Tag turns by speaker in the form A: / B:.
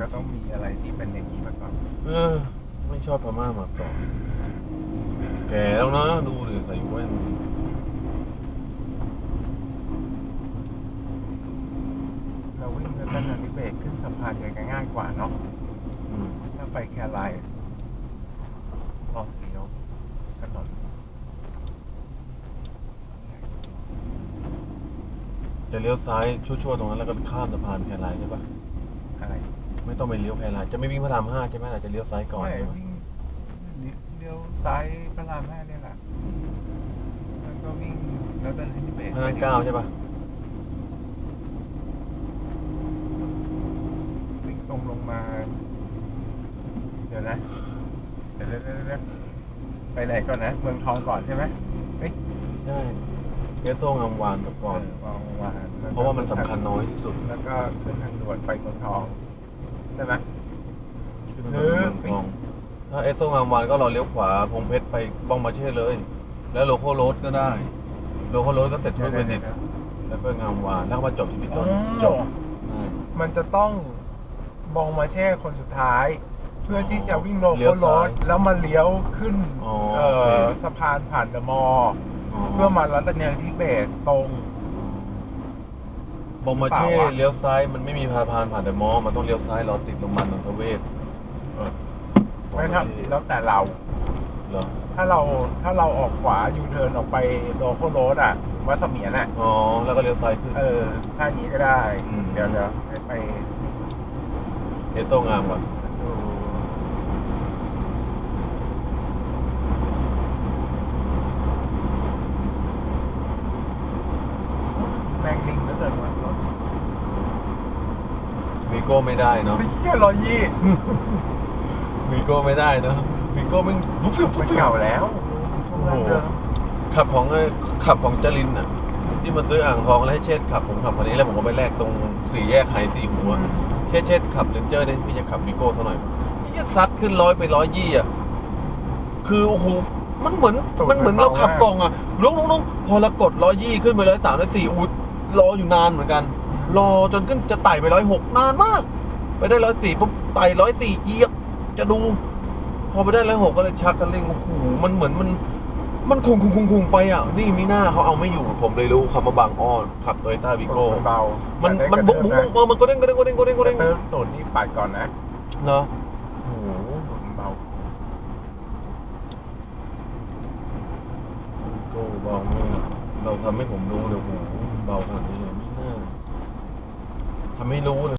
A: ก็ต้องมีอะไรที่เป็นอย่างนี้มาก่อน
B: เออ ไม่ชอบพม่ามาก่อนแก่แล้วนะดูดิใส่แว่น
A: เราวิ่งรัตนาธิเบศขึ้นสะพานกันง่ายกว่าเนาะ
B: อืม
A: ถ้าไปแครายลองเลี้ยวถนน
B: จะเลี้ยวซ้ายชั่วๆตรงนั้นแล้วก็ไปข้ามสะพานแครายใช่ปะ
A: อะไร
B: ไม่ต้องไปเลี้ยวแครายจะไม่วิ่งพระรามห้าใช่ไหมล่ะจะเลี้ยวซ้ายก่อน
A: ไม่
B: ใช่ไหม
A: วิ่งเลี้ยวซ้ายพระรามห้าเนี่ยแหละแล้วก็วิ่งรัตนาธิเบศ
B: พระรามเก้าใช่ปะ
A: วิ่งตรงลงมา เดี๋ยวนะเดี๋ยวเดี๋ยวเดี๋ยวเดี๋ยวไปไหนก่อนนะ เมืองทองก่อนใช่ไหมเฮ้ย
B: ใช่เอสโซงามวานก่อน
A: เวางวานแล้วก็
B: เพราะว่ามันสำคัญน้อยที่สุด
A: แล้วก็ขึ้นทางด่วนไปเมืองทองใช่ไหม
B: ที่มันเป็นเมืองทองถ้าเอสโซงามวานก็เราเลี้ยวขวาพงเพชรไปบองมาเช่เลย แล้วโลโก้โรดก็ได้ โลโก้โรดก็เสร็จทุกเบนดิตแล้วก็งามวานแล้วก็มาจบที่พิ
A: อ๋
B: ต้
A: อน
B: จบใช่
A: มันจะต้องบองมาเช่คนสุดท้าย เพื่อที่จะวิ่งโล
B: เลี้ย
A: โก้
B: ว
A: ร
B: ซ้าย
A: ถแล้วมาเลี้ยวขึ้น
B: อ๋อ
A: เอ
B: โอเค
A: อสะพานผ่านเดอะมอลล์เพื่อมารัตนทิเบศตรง
B: บองมาเช่
A: เปล่าวะ
B: เลี้ยวซ้ายมันไม่มีพาพานผ่านเดอะมอลล์มันต้องเลี้ยวซ้ายเราติดโรงพยาบาลนนทเวศเออ
A: ไม่ถ้า
B: บองาเช่
A: แล้วแต่เรา
B: เหรอ
A: ถ้าเราถ้าเราออกขวายูเทิร์นออกไปโลโก้รถอะวัดเสมียนอะ
B: อ๋อแล้วก็เลี้ยวซ้ายขึ้น
A: เออถ้าอย่างนี้ก็ได้
B: อืม
A: เดี๋ยวเดี๋ยวให้ไป
B: เอสโซงามก่อน
A: ดูแมงลิงแล้วเกิดวันรถ
B: วี โก้ไม่ได้เนาะ
A: ม่เที่ร้อยยี่
B: วีโก้ไม่ได้เนาะวีโก้มันฟุ๊บฟิวฟุ๊บ
A: น
B: ฟิว
A: เก่าแล้ว
B: ขับของขับของจรินอะ ที่มาซื้ออ่างทองแล้วให้เชษขับผมขับคันนี้แล้วผมก็ไปแลกตรงสี่แยกไฮสี่หัวเชษเชษขับเลนเจอร์ได้พี่จะขับวีโก้ซะหน่อยพี่จะซัดขึ้นร้อยไปร้อยยี่อะคือโอ้โหมันเหมือนมันเหมือนเราขับกองอะลงลงลงพอเรากดร้อยยี่ขึ้นไปร้อยสามร้อยสี่อุ้ยรออยู่นานเหมือนกัน รอจนขึ้นจะไต่ไปร้อยหกนานมาก ไปได้ร้อยสี่ปุ๊บไต่ร้อยสี่เยียบจะดู พอไปได้ร้อยหกก็เลยชักกันเร่งโอ้โหมันเหมือนมัน มันคุงคุงคุงคุงไปอะ นี่มีหน้าเขาเอาไม่อยู่ผมเลยรู้คำว่าบางอ้อนขับโตโยต้าวีโก้
A: มันเบา
B: มัน
A: แต่
B: มัน
A: ได้
B: บุก
A: ก
B: บุ
A: ระ
B: ก
A: เทิบ
B: เออมันก็เด้งก็เด้งก็เด้งก็เด้งก็
A: นะ
B: เด้ง
A: กระเทิบตูดนี่ปัดก่อนนะ
B: เนาะโอ้โห
A: ตูดมันเบา
B: วีโก้เบามากเราทำให้ผมรู้เลยโอ้โหเบาขนาดนี้เลย I mean, the water